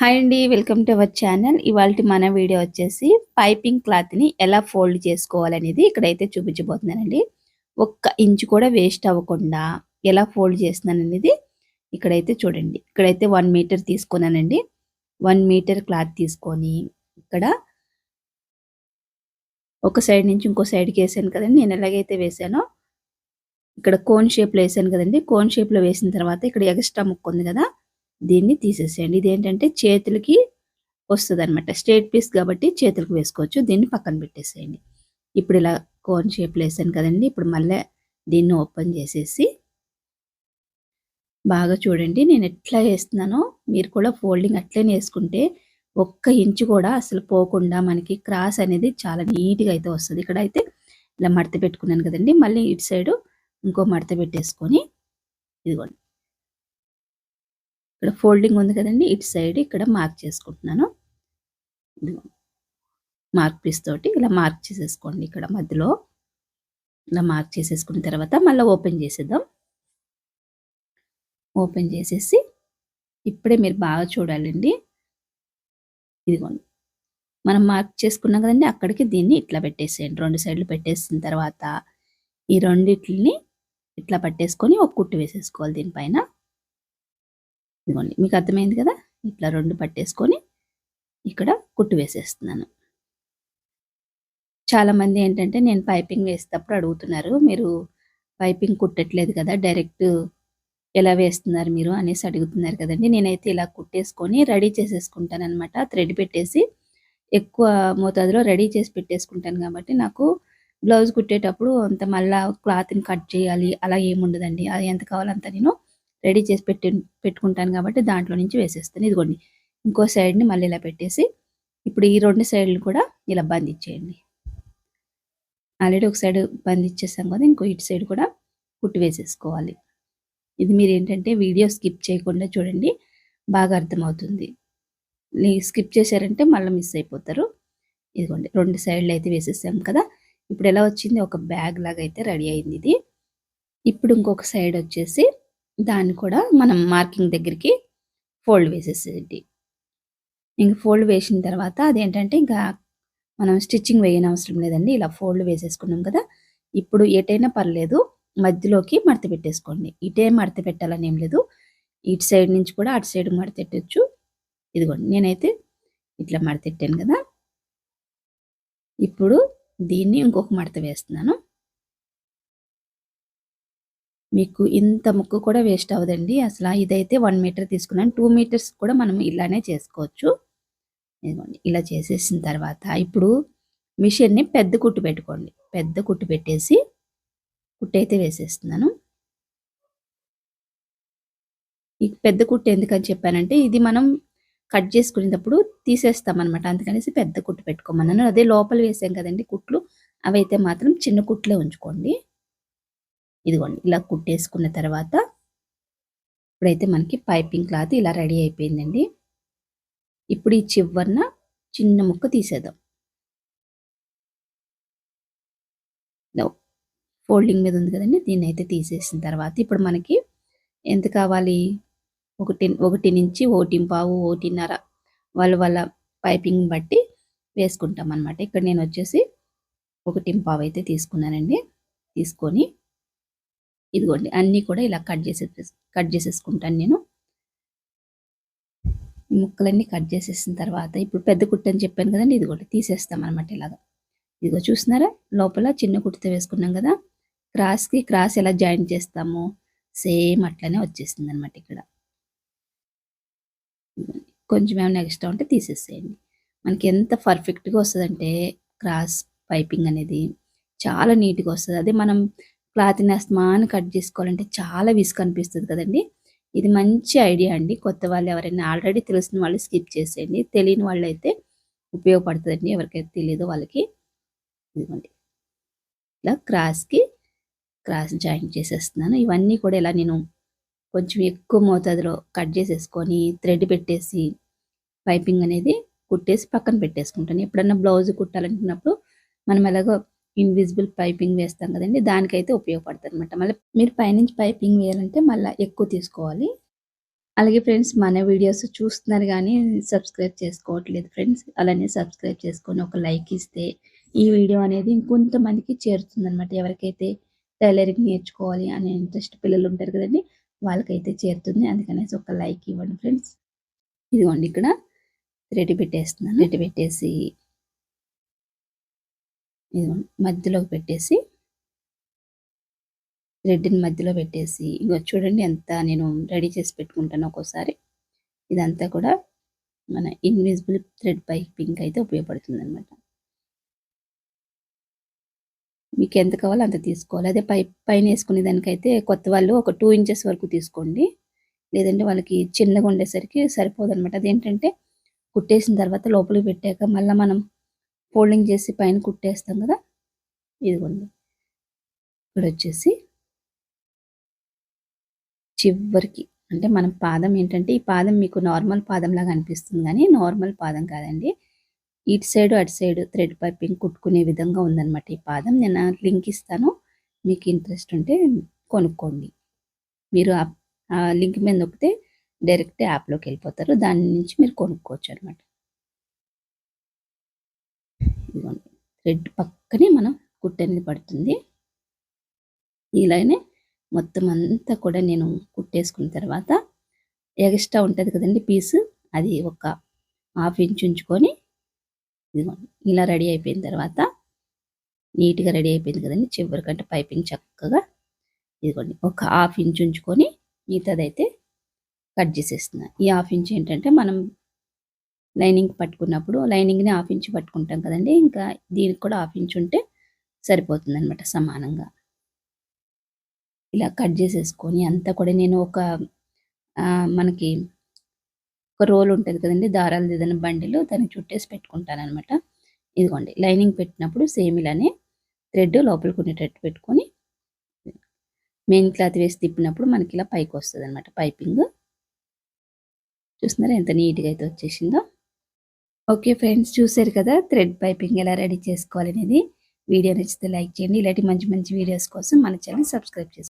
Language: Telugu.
హాయ్ అండి వెల్కమ్ టు అవర్ ఛానల్. ఇవాళ మన వీడియో వచ్చేసి పైపింగ్ క్లాత్ని ఎలా ఫోల్డ్ చేసుకోవాలనేది ఇక్కడైతే చూపించబోతున్నానండి. ఒక్క ఇంచు కూడా వేస్ట్ అవ్వకుండా ఎలా ఫోల్డ్ చేస్తున్నాను అనేది ఇక్కడైతే చూడండి. ఇక్కడైతే వన్ మీటర్ తీసుకున్నానండి. వన్ మీటర్ క్లాత్ తీసుకొని ఇక్కడ ఒక సైడ్ నుంచి ఇంకో సైడ్కి వేసాను కదండి. నేను ఎలాగైతే వేసానో ఇక్కడ కోన్ షేప్లో వేసాను కదండి. కోన్ షేప్లో వేసిన తర్వాత ఇక్కడ ఎక్స్ట్రా ముక్క ఉంది కదా. దీన్ని తీసేసేయండి. ఇది ఏంటంటే చేతులకి వస్తుంది అనమాట స్ట్రేట్ పీస్ కాబట్టి చేతులకు వేసుకోవచ్చు. దీన్ని పక్కన పెట్టేసేయండి. ఇప్పుడు ఇలా కోన్ షేప్లో వేసాను కదండి. ఇప్పుడు మళ్ళీ దీన్ని ఓపెన్ చేసేసి బాగా చూడండి. నేను ఎట్లా వేస్తున్నానో మీరు కూడా ఫోల్డింగ్ అట్లనే వేసుకుంటే ఒక్క ఇంచు కూడా అసలు పోకుండా మనకి క్రాస్ అనేది చాలా నీట్గా అయితే వస్తుంది. ఇక్కడ అయితే ఇలా మడత పెట్టుకున్నాను కదండి. మళ్ళీ ఇటు సైడు ఇంకో మడత పెట్టేసుకొని ఇదిగోండి. ఇక్కడ ఫోల్డింగ్ ఉంది కదండి. ఇటు సైడ్ ఇక్కడ మార్క్ చేసుకుంటున్నాను. మార్క్ పీస్ తోటి ఇలా మార్క్ చేసేసుకోండి ఇక్కడ మధ్యలో. ఇలా మార్క్ చేసేసుకున్న తర్వాత మళ్ళీ ఓపెన్ చేసేద్దాం. ఓపెన్ చేసేసి ఇప్పుడే మీరు బాగా చూడాలండి. ఇదిగోండి. మనం మార్క్ చేసుకున్నాం కదండి. అక్కడికి దీన్ని ఇట్లా పెట్టేసేయండి. రెండు సైడ్లు పెట్టేసిన తర్వాత ఈ రెండిట్లని ఇట్లా పట్టేసుకొని ఒక కుట్టు వేసేసుకోవాలి దీనిపైన. ఇదిగోండి మీకు అర్థమైంది కదా? ఇట్లా రెండు పట్టేసుకొని ఇక్కడ కుట్టు వేసేస్తున్నాను. చాలామంది ఏంటంటే నేను పైపింగ్ వేసేటప్పుడు అడుగుతున్నారు మీరు పైపింగ్ కుట్టట్లేదు కదా డైరెక్ట్ ఎలా వేస్తున్నారు మీరు అనేసి అడుగుతున్నారు కదండి. నేనైతే ఇలా కుట్టేసుకొని రెడీ చేసేసుకుంటాను అనమాట థ్రెడ్ పెట్టేసి ఎక్కువ మోతాదులో రెడీ చేసి పెట్టేసుకుంటాను కాబట్టి నాకు బ్లౌజ్ కుట్టేటప్పుడు అంత మళ్ళీ క్లాత్ని కట్ చేయాలి అలా ఏముండదండి. అది ఎంత కావాలంత నేను రెడీ చేసి పెట్టి పెట్టుకుంటాను కాబట్టి దాంట్లో నుంచి వేసేస్తాను. ఇదిగోండి ఇంకో సైడ్ని మళ్ళీ ఇలా పెట్టేసి ఇప్పుడు ఈ రెండు సైడ్లు కూడా ఇలా బంధించేయండి ఆల్రెడీ ఒక సైడ్ బంధించేసాం కదా ఇంకో ఇటు సైడ్ కూడా కుట్టి వేసేసుకోవాలి. ఇది మీరు ఏంటంటే వీడియో స్కిప్ చేయకుండా చూడండి బాగా అర్థమవుతుంది. స్కిప్ చేశారంటే మళ్ళీ మిస్ అయిపోతారు. ఇదిగోండి రెండు సైడ్లు అయితే వేసేసాం కదా ఇప్పుడు ఎలా వచ్చింది? ఒక బ్యాగ్ లాగా అయితే రెడీ అయింది ఇది. ఇప్పుడు ఇంకొక సైడ్ వచ్చేసి దాన్ని కూడా మనం మార్కింగ్ దగ్గరికి ఫోల్డ్ వేసేసేది ఇంక ఫోల్డ్ వేసిన తర్వాత అదేంటంటే ఇంకా మనం స్టిచ్చింగ్ వేయని అవసరం లేదండి. ఇలా ఫోల్డ్ వేసేసుకున్నాం కదా ఇప్పుడు ఎటైనా పర్లేదు మధ్యలోకి మడత పెట్టేసుకోండి. ఇటే మడత పెట్టాలని ఏం లేదు. ఇటు సైడ్ నుంచి కూడా అటు సైడ్ మడత పెట్టచ్చు. ఇదిగోండి నేనైతే ఇట్లా మడతెట్టాను కదా. ఇప్పుడు దీన్ని ఇంకొక మడత వేస్తున్నాను. మీకు ఇంత ముక్కు కూడా వేస్ట్ అవ్వదండి. అసలు ఇదైతే వన్ మీటర్ తీసుకున్నాను. టూ మీటర్స్ కూడా మనం ఇలానే చేసుకోవచ్చు. ఇలా చేసేసిన తర్వాత ఇప్పుడు మిషన్ని పెద్ద కుట్టు పెట్టుకోండి. పెద్ద కుట్టు పెట్టేసి కుట్టు అయితే వేసేస్తున్నాను. ఈ పెద్ద కుట్టు ఎందుకని చెప్పానంటే ఇది మనం కట్ చేసుకునేటప్పుడు తీసేస్తాం అనమాట అందుకనేసి పెద్ద కుట్టు పెట్టుకోమన్నాను. అదే లోపల వేసాం కదండి కుట్లు అవి అయితే మాత్రం చిన్న కుట్లే ఉంచుకోండి. ఇదిగోండి ఇలా కుట్టేసుకున్న తర్వాత ఇప్పుడైతే మనకి పైపింగ్ క్లాత్ ఇలా రెడీ అయిపోయిందండి. ఇప్పుడు ఈ చివరిన చిన్న ముక్క తీసేద్దాం. ఫోల్డింగ్ మీద ఉంది కదండి దీన్ని అయితే తీసేసిన తర్వాత ఇప్పుడు మనకి ఎంత కావాలి? ఒకటి ఒకటి నుంచి ఒకటి పావు ఒకటిన్నర వాళ్ళ వాళ్ళ పైపింగ్ బట్టి వేసుకుంటాం అనమాట ఇక్కడ నేను వచ్చేసి ఒకటి పావు అయితే తీసుకున్నానండి. తీసుకొని ఇదిగోండి అన్నీ కూడా ఇలా కట్ చేసే కట్ చేసేసుకుంటాను నేను. ఈ ముక్కలన్నీ కట్ చేసేసిన తర్వాత ఇప్పుడు పెద్ద కుట్టు అని చెప్పాను కదండి ఇదిగోండి తీసేస్తాం అనమాట ఇలాగా. ఇదిగో చూస్తున్నారా లోపల చిన్న కుట్టుతో వేసుకున్నాం కదా క్రాస్కి క్రాస్ ఎలా జాయిన్ చేస్తాము సేమ్ అట్లనే వచ్చేసింది అనమాట ఇక్కడ. కొంచెం ఏమైనా ఎక్స్ట్రా ఉంటే తీసేసేయండి. మనకి ఎంత పర్ఫెక్ట్గా వస్తుందంటే క్రాస్ పైపింగ్ అనేది చాలా నీట్గా వస్తుంది. అదే మనం క్లాత్ని అస్తమానం కట్ చేసుకోవాలంటే చాలా విసుగు అనిపిస్తుంది కదండి. ఇది మంచి ఐడియా అండి. కొత్త వాళ్ళు ఎవరైనా ఆల్రెడీ తెలిసిన వాళ్ళు స్కిప్ చేసేయండి. తెలియని వాళ్ళు అయితే ఉపయోగపడుతుందండి. ఎవరికైతే తెలియదో వాళ్ళకి ఇదిగోండి. ఇలా క్రాస్కి క్రాస్ జాయిన్ చేసేస్తున్నాను. ఇవన్నీ కూడా ఇలా నేను కొంచెం ఎక్కువ మోతాదులో కట్ చేసేసుకొని థ్రెడ్ పెట్టేసి పైపింగ్ అనేది కుట్టేసి పక్కన పెట్టేసుకుంటాను. ఎప్పుడన్నా బ్లౌజ్ కుట్టాలనుకున్నప్పుడు మనం ఎలాగో ఇన్విజిబుల్ పైపింగ్ వేస్తాం కదండి దానికైతే ఉపయోగపడుతుంది అనమాట మళ్ళీ మీరు పైనుంచి పైపింగ్ వేయాలంటే మళ్ళీ ఎక్కువ తీసుకోవాలి. అలాగే ఫ్రెండ్స్ మన వీడియోస్ చూస్తున్నారు కానీ సబ్స్క్రైబ్ చేసుకోవట్లేదు ఫ్రెండ్స్ అలానే సబ్స్క్రైబ్ చేసుకొని ఒక లైక్ ఇస్తే ఈ వీడియో అనేది ఇంకొంతమందికి చేరుతుంది అనమాట ఎవరికైతే టైలరింగ్ నేర్చుకోవాలి అనే ఇంట్రెస్ట్ పిల్లలు ఉంటారు కదండి వాళ్ళకైతే చేరుతుంది. అందుకనేసి ఒక లైక్ ఇవ్వండి ఫ్రెండ్స్. ఇదిగోండి ఇక్కడ రెడీ పెట్టేస్తున్నాను. రెడీ పెట్టేసి ఇదిగోండి మధ్యలోకి పెట్టేసి థ్రెడ్ని మధ్యలో పెట్టేసి ఇంకో చూడండి ఎంత నేను రెడీ చేసి పెట్టుకుంటాను ఒక్కోసారి. ఇదంతా కూడా మన ఇన్విజిబుల్ థ్రెడ్ పైపింగ్ అయితే ఉపయోగపడుతుంది అనమాట మీకు ఎంత కావాలో అంత తీసుకోవాలి. అదే పై పైన వేసుకునే దానికైతే కొత్త వాళ్ళు ఒక టూ ఇంచెస్ వరకు తీసుకోండి. లేదంటే వాళ్ళకి చిన్నగా ఉండేసరికి సరిపోదు అనమాట అదేంటంటే కుట్టేసిన తర్వాత లోపలికి పెట్టాక మళ్ళీ మనం ఫోల్డింగ్ చేసి పైన కుట్టేస్తాం కదా? ఇదిగోండి. ఇక్కడ వచ్చేసి చివరికి అంటే మన పాదం ఏంటంటే ఈ పాదం మీకు నార్మల్ పాదం లాగా అనిపిస్తుంది కానీ నార్మల్ పాదం కాదండి. ఇటు సైడ్ అటు సైడ్ థ్రెడ్ పైపింగ్ కుట్టుకునే విధంగా ఉందన్నమాట ఈ పాదం. నేను లింక్ ఇస్తాను. మీకు ఇంట్రెస్ట్ ఉంటే కొనుక్కోండి. మీరు ఆ లింక్ మీద నొక్కితే డైరెక్ట్ యాప్లోకి వెళ్ళిపోతారు. దాని నుంచి మీరు కొనుక్కోవచ్చు అనమాట ఇదిగోండి థ్రెడ్ పక్కనే మనం కుట్టనేది పడుతుంది. ఇలానే మొత్తం అంతా కూడా నేను కుట్టేసుకున్న తర్వాత ఎగస్ట్రా ఉంటుంది కదండి పీసు. అది ఒక హాఫ్ ఇంచ్ ఉంచుకొని ఇదిగోండి ఇలా రెడీ అయిపోయిన తర్వాత నీట్గా రెడీ అయిపోయింది కదండి చివరికంటే పైపింగ్ చక్కగా ఇదిగోండి ఒక హాఫ్ ఇంచ్ ఉంచుకొని మిగతాదైతే కట్ చేసేస్తున్నా. ఈ హాఫ్ ఇంచ్ ఏంటంటే మనం లైనింగ్ పట్టుకున్నప్పుడు లైనింగ్ని హాఫ్ ఇంచ్ పట్టుకుంటాం కదండి. ఇంకా దీనికి కూడా హాఫ్ ఇంచ్ ఉంటే సరిపోతుంది అనమాట సమానంగా. ఇలా కట్ చేసేసుకొని అంతా కూడా నేను ఒక మనకి ఒక రోల్ ఉంటుంది కదండి. దారాలు ఏదైనా బండిలు దాన్ని చుట్టేసి పెట్టుకుంటాను అనమాట ఇదిగోండి లైనింగ్ పెట్టినప్పుడు సేమ్ ఇలానే థ్రెడ్ లోపలికి ఉండేటట్టు పెట్టుకొని మెయిన్ క్లాత్ వేసి తిప్పినప్పుడు మనకి ఇలా పైకి వస్తుంది అనమాట పైపింగ్. చూస్తున్నారా ఎంత నీట్గా అయితే వచ్చేసిందో. ఓకే ఫ్రెండ్స్ చూసారు కదా? థ్రెడ్ పైపింగ్ ఎలా రెడీ చేసుకోవాలనేది. వీడియో నచ్చితే లైక్ చేయండి ఇలాంటి మంచి మంచి వీడియోస్ కోసం మన ఛానల్ సబ్స్క్రైబ్ చేసుకోండి.